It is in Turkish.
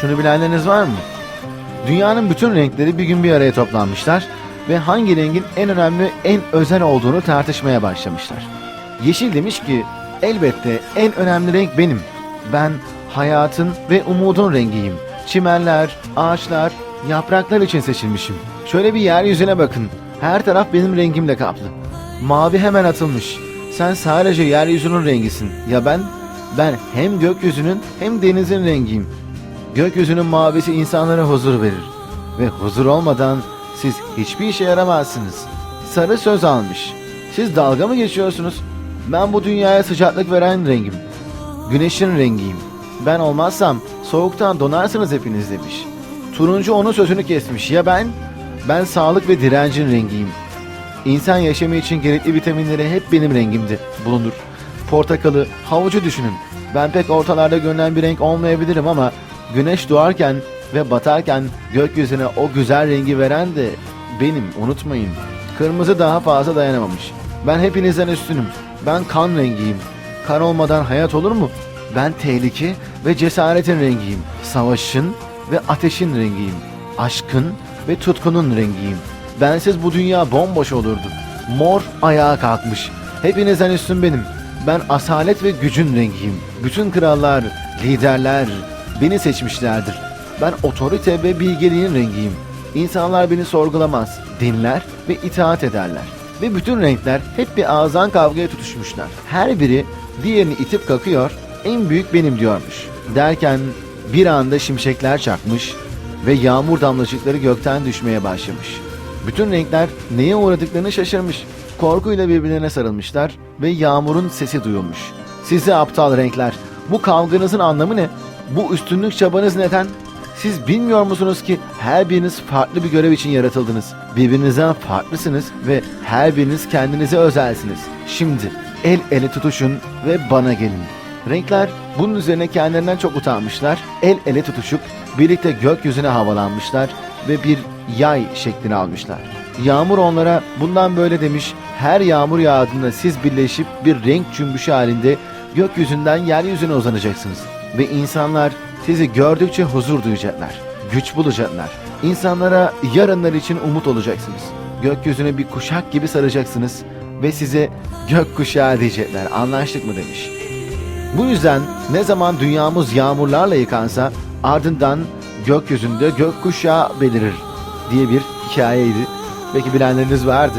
Şunu bilenleriniz var mı? Dünyanın bütün renkleri bir gün bir araya toplanmışlar ve hangi rengin en önemli, en özel olduğunu tartışmaya başlamışlar. Yeşil demiş ki, elbette en önemli renk benim. Ben hayatın ve umudun rengiyim. Çimenler, ağaçlar, yapraklar için seçilmişim. Şöyle bir yeryüzüne bakın. Her taraf benim rengimle kaplı. Mavi hemen atılmış. Sen sadece yeryüzünün rengisin. Ya ben? Ben hem gökyüzünün hem denizin rengiyim. Gökyüzünün mavisi insanlara huzur verir. Ve huzur olmadan siz hiçbir işe yaramazsınız. Sarı söz almış. Siz dalga mı geçiyorsunuz? Ben bu dünyaya sıcaklık veren rengim. Güneşin rengiyim. Ben olmazsam soğuktan donarsınız hepiniz demiş. Turuncu onun sözünü kesmiş. Ya ben? Ben sağlık ve direncin rengiyim. İnsan yaşamı için gerekli vitaminleri hep benim rengimde bulunur. Portakalı, havucu düşünün. Ben pek ortalarda görünen bir renk olmayabilirim ama güneş doğarken ve batarken gökyüzüne o güzel rengi veren de benim unutmayın. Kırmızı daha fazla dayanamamış. Ben hepinizden üstünüm. Ben kan rengiyim. Kan olmadan hayat olur mu? Ben tehlike ve cesaretin rengiyim. Savaşın ve ateşin rengiyim. Aşkın ve tutkunun rengiyim. Bensiz bu dünya bomboş olurdu. Mor ayağa kalkmış. Hepinizden üstün benim. Ben asalet ve gücün rengiyim. Bütün krallar, liderler beni seçmişlerdir. Ben otorite ve bilgeliğin rengiyim. İnsanlar beni sorgulamaz, dinler ve itaat ederler. Ve bütün renkler hep bir ağızdan kavgaya tutuşmuşlar. Her biri diğerini itip kakıyor, en büyük benim diyormuş. Derken bir anda şimşekler çakmış ve yağmur damlacıkları gökten düşmeye başlamış. Bütün renkler neye uğradıklarını şaşırmış. Korkuyla birbirlerine sarılmışlar ve yağmurun sesi duyulmuş. Sizi aptal renkler, bu kavganızın anlamı ne? Bu üstünlük çabanız neden? Siz bilmiyor musunuz ki her biriniz farklı bir görev için yaratıldınız. Birbirinizden farklısınız ve her biriniz kendinize özelsiniz. Şimdi el ele tutuşun ve bana gelin. Renkler bunun üzerine kendilerinden çok utanmışlar. El ele tutuşup birlikte gökyüzüne havalanmışlar ve bir yay şeklini almışlar. Yağmur onlara bundan böyle demiş. Her yağmur yağdığında siz birleşip bir renk cümbüşü halinde gökyüzünden yeryüzüne uzanacaksınız. Ve insanlar sizi gördükçe huzur duyacaklar. Güç bulacaklar. İnsanlara yarınlar için umut olacaksınız. Gökyüzüne bir kuşak gibi saracaksınız ve size gök kuşağı diyecekler. Anlaştık mı demiş. Bu yüzden ne zaman dünyamız yağmurlarla yıkansa ardından gökyüzünde gökkuşağı belirir diye bir hikayeydi. Belki bilenleriniz vardı.